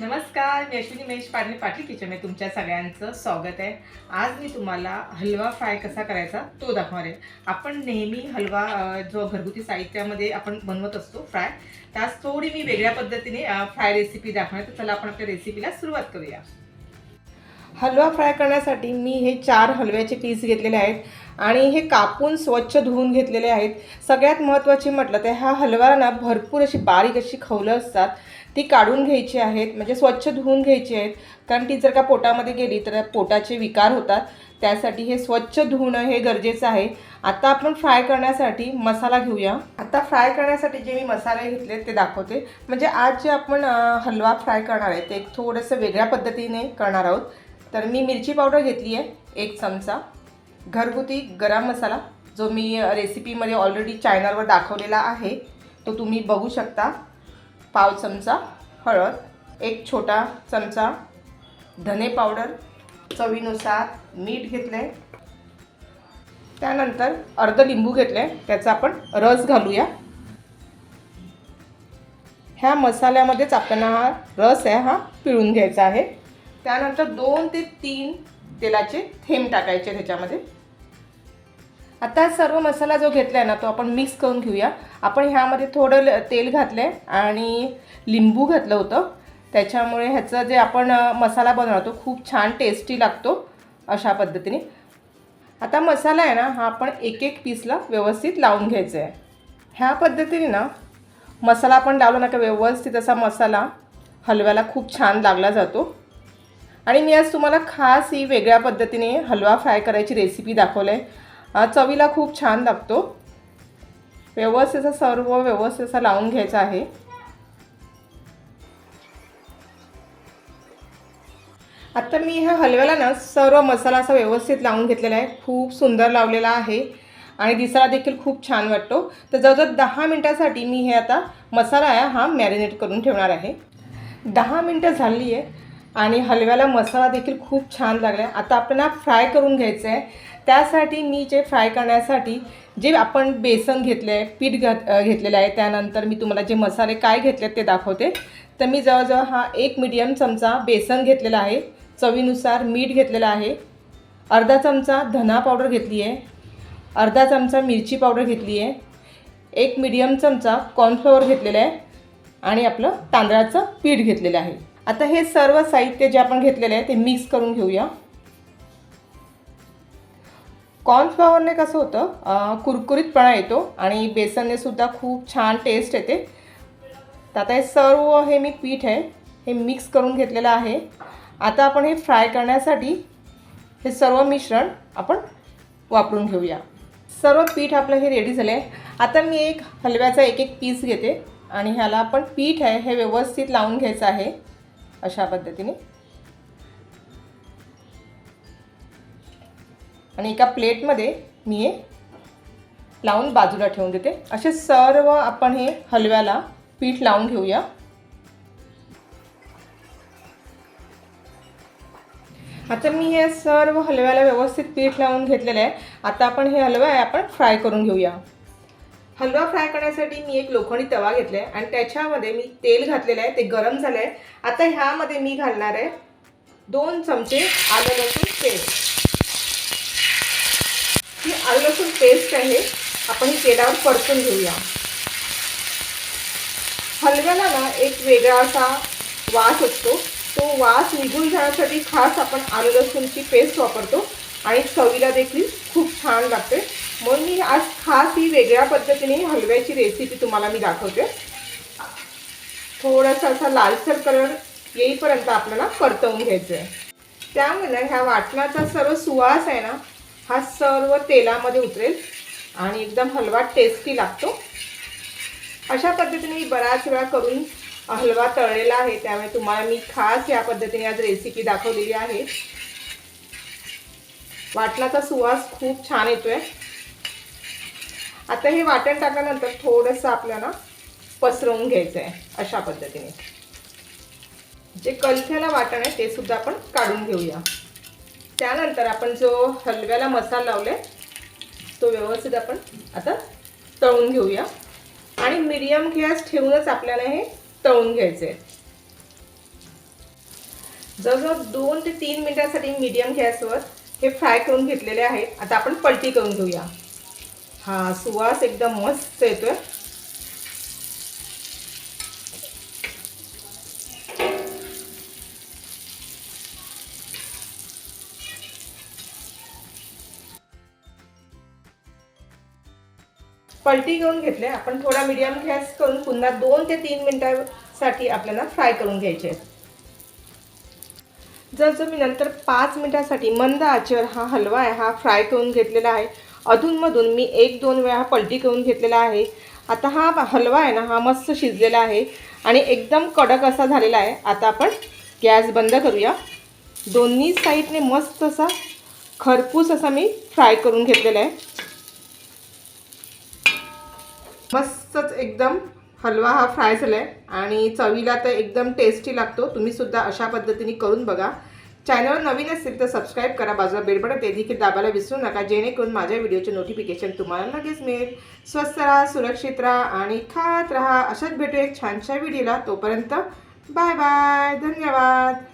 नमस्कार मी अश्विनी महेश पाटील पाटील किचनमध्ये तुमच्या सगळ्यांचं स्वागत आहे. आज मी तुम्हाला हलवा फ्राय कसा करायचा तो दाखवणार आहे. आपण नेहमी हलवा जो घरगुती साहित्यामध्ये आपण बनवत असतो फ्राय त्यास थोडी मी वेगळ्या पद्धतीने फ्राय रेसिपी दाखवणार तर चला आपण आपल्या रेसिपीला सुरुवात करूया. हलवा फ्राय करण्यासाठी मी हे चार हलव्याचे पीस घेतलेले आहेत आणि हे कापून स्वच्छ धुवून घेतलेले आहेत. सगळ्यात महत्त्वाचे म्हटलं तर ह्या हलव्याला ना भरपूर अशी बारीक अशी खवलं असतात. ती काढून घ्यायची आहेत म्हणजे स्वच्छ धुवून घ्यायची आहेत. कारण ती जर का पोटामध्ये गेली तर पोटाचे विकार होतात. त्यासाठी हे स्वच्छ धुणं हे गरजेचं आहे. आता आपण फ्राय करण्यासाठी मसाला घेऊया. आता फ्राय करण्यासाठी जे मी मसाले घेतले ते दाखवते. म्हणजे आज जे आपण हलवा फ्राय करणार आहे ते एक थोडंसं वेगळ्या पद्धतीने करणार आहोत. तर मी मिरची पावडर घेतली आहे एक चमचा. घरगुती गरम मसाला जो मी रेसिपीमध्ये ऑलरेडी चॅनलवर दाखवलेला आहे तो तुम्ही बघू शकता. पाव चमचा हळद एक छोटा चमचा धने पावडर चवीनुसार मीठ घेतले त्यानंतर अर्ध लिंबू घेतले त्याचा आपण रस घालूया. ह्या मसाल्यामध्येच आपल्याला हा रस आहे हा पिळून घ्यायचा आहे. त्यानंतर दोन ते तीन तेलाचे थेंब टाकायचे त्याच्यामध्ये. आता सर्व मसाला जो घेतला आहे ना तो आपण मिक्स करून घेऊया. आपण ह्यामध्ये थोडं ल- तेल घातलं आहे आणि लिंबू घातलं होतं. त्याच्यामुळे ह्याचं जे आपण मसाला बनवतो खूप छान टेस्टी लागतो अशा पद्धतीने. आता मसाला आहे ना हा आपण एक एक पीसला व्यवस्थित लावून घ्यायचा आहे ह्या पद्धतीने ना मसाला आपण लावला ना का व्यवस्थित असा मसाला हलव्याला खूप छान लागला जातो. आणि मी आज तुम्हाला खास ही वेगळ्या पद्धतीने हलवा फ्राय करायची रेसिपी दाखवलं आहे चवीला खूप छान लागतो. व्यवस्थित सर्व व्यवस्थित असा लावून घ्यायचा आहे. आता मी ह्या हलव्याला ना सर्व मसाला असा व्यवस्थित लावून घेतलेला आहे. खूप सुंदर लावलेला आहे आणि दिसायला देखील खूप छान वाटतो. तर जवळजवळ दहा मिनटासाठी मी हे आता मसाला आहे हा मॅरिनेट करून ठेवणार आहे. दहा मिनटं झाली आहे आणि हलव्याला मसाला देखील खूप छान लागला आहे. आता आपल्याला फ्राय करून घ्यायचं आहे. त्यासाठी मी जे फ्राय करण्यासाठी जे आपण बेसन घेतले आहे पीठ घात घेतलेलं आहे त्यानंतर मी तुम्हाला जे मसाले काय घेतलेत ते दाखवते. तर मी जवळजवळ हा एक मीडियम चमचा बेसन घेतलेला आहे. चवीनुसार मीठ घेतलेलं आहे. अर्धा चमचा धना पावडर घेतली आहे. अर्धा चमचा मिरची पावडर घेतली आहे. एक मीडियम चमचा कॉर्नफ्लॉवर घेतलेला आहे. आणि आपलं तांदळाचं पीठ घेतलेलं आहे. आता हे सर्व साहित्य जे आपण घेतलेलं आहे ते मिक्स करून घेऊया. कॉर्नफ्लॉवरने कसं होतं कुरकुरीतपणा येतो आणि बेसनने सुद्धा खूप छान टेस्ट येते. तर आता हे सर्व हे मी पीठ आहे हे मिक्स करून घेतलेलं आहे. आता आपण हे फ्राय करण्यासाठी हे सर्व मिश्रण आपण वापरून घेऊया. सर्व पीठ आपलं हे रेडी झालं आहे आता मी एक हलव्याचा एक एक पीस घेते आणि ह्याला आपण पीठ आहे हे व्यवस्थित लावून घ्यायचं आहे अशा पद्धतीने. आणि एका प्लेटमध्ये मी हे लावून बाजूला ठेवून देते. असे सर्व आपण हे हलव्याला पीठ लावून घेऊया. आता मी हे सर्व हलव्याला व्यवस्थित पीठ लावून घेतलेलं आहे. आता आपण हे हलवा आहे आपण फ्राय करून घेऊया. हलवा फ्राय करण्यासाठी मी एक लोखंडी तवा घेतला आहे आणि त्याच्यामध्ये मी तेल घातलेलं आहे ते गरम झालं आहे आता ह्यामध्ये मी घालणार आहे दोन चमचे आलं लसूण पेस्ट. ही आलं लसूण पेस्ट आहे. आपण ही तेलावर परतून घेऊया. हलव्याला ना एक वेगळा असा वास असतो. तो वास निघून जाण्यासाठी खास आपण आलं लसूणची पेस्ट वापरतो आणि चवीला देखील खूप छान लागते. म्हणून मी आज खास ही वेगळ्या पद्धतीने हलव्याची रेसिपी तुम्हाला मी दाखवते. थोडासा असा लालसर कलर येईपर्यंत आपल्याला परतवून घ्यायचं आहे त्यामुळे ह्या वाटणाचा सर्व सुवास आहे ना हा सर्व तेलामध्ये उतरेल आणि एकदम हलवा टेस्टी लागतो. अशा पद्धतीने मी बऱ्याच वेळा करून हलवा तळलेला आहे त्यामुळे तुम्हाला मी खास या पद्धतीने आज रेसिपी दाखवलेली आहे. वाटणाचा सुवास खूप छान येतोय. आता हे वाटण टाकल्यानंतर थोडंसं आपल्याला पसरवून घ्यायचं आहे अशा पद्धतीने. जे कलथ्याला वाटण आहे ते सुद्धा आपण काढून घेऊया. त्यानंतर आपण जो हलव्याला मसाला लावले तो व्यवस्थित आपण आता तळून घेऊया. आणि मिडियम गॅस ठेवूनच आपल्याला हे तळून घ्यायचे जवळजवळ दोन ते तीन मिनिटांसाठी मीडियम गॅसवर हे फ्राय करून घेतलेले आहेत. आता आपण पलटी करून घेऊया. हा सुवास एकदम मस्त येतोय. पलटी घेऊन घेतले आपण थोडा मिडियम गॅस करून पुन्हा दोन ते तीन मिनिटांसाठी आपल्याला फ्राय करून घ्यायचे. जर जर मी नंतर पाच मिनटासाठी मंद आचेवर हा हलवा आहे हा फ्राय करून घेतलेला आहे. अधूनमधून मी एक दोन वेळा पलटी करून घेतलेला आहे. आता हा हलवा आहे ना हा मस्त शिजलेला आहे आणि एकदम कडक असा झालेला आहे. आता आपण गॅस बंद करूया. दोन्ही साईडने मस्त असा खरपूस असा मी फ्राय करून घेतलेला आहे. मस्तच एकदम हलवा हा फ्राय झाला आहे आणि चवीला तर एकदम टेस्टी लागतो. तुम्ही सुद्धा अशा पद्धतीने करून बघा. चॅनल नवीन असेल तर सबस्क्राईब करा. बाजूला बेलबटन ते देखील दाबायला विसरू नका. जेणेकरून माझ्या व्हिडिओचे नोटिफिकेशन तुम्हाला लगेच मिळेल. स्वस्त राहा सुरक्षित राहा आणि खात राहा. अशाच भेटू एक छानशा व्हिडिओला तोपर्यंत बाय बाय धन्यवाद.